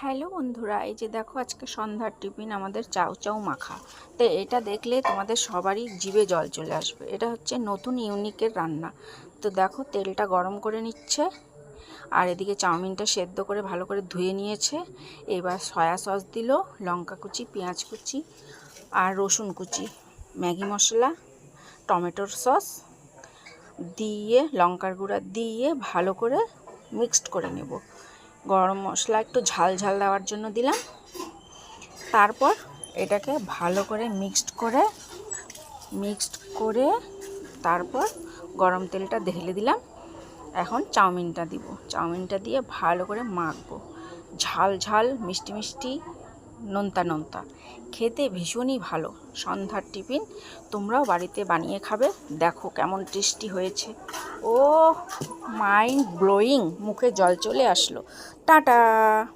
Hello বন্ধুরা, এই যে দেখো আজকে সন্ধ্যার টিফিন, আমাদের চাউ চাউ মাখা। তো এটা দেখলে তোমাদের সবারই জিভে জল চলে আসবে। এটা হচ্ছে নতুন ইউনিকের রান্না। তো দেখো তেলটা গরম করে নিচ্ছে, আর এদিকে চাউমিনটা সেদ্ধ করে ভালো করে ধুয়ে নিয়েছে। এবার সয়া সস দিল, লঙ্কা কুচি, পেঁয়াজ কুচি, আর রসুন কুচি, ম্যাগি মশলা, টমেটোর সস দিয়ে, লঙ্কার গুঁড়া দিয়ে ভালো করে মিক্সড করে নেব। গরম মশলা একটু ঝাল ঝাল দেওয়ার জন্য দিলাম। তারপর এটাকে ভালো করে মিক্সড করে মিক্সড করে তারপর গরম তেলটা ঢেলে দিলাম। এখন চাউমিনটা দিব। চাউমিনটা দিয়ে ভালো করে মাখবো। ঝাল ঝাল, মিষ্টি মিষ্টি নোনতা নোনতা। খেতে ভীষণই ভালো। সন্ধ্যার টিফিন তোমরাও বাড়িতে বানিয়ে খাবে। দেখো কেমন টেস্টি হয়েছে। ও মাইন্ড ব্লোয়িং মুখে জল চলে আসলো। টাটা!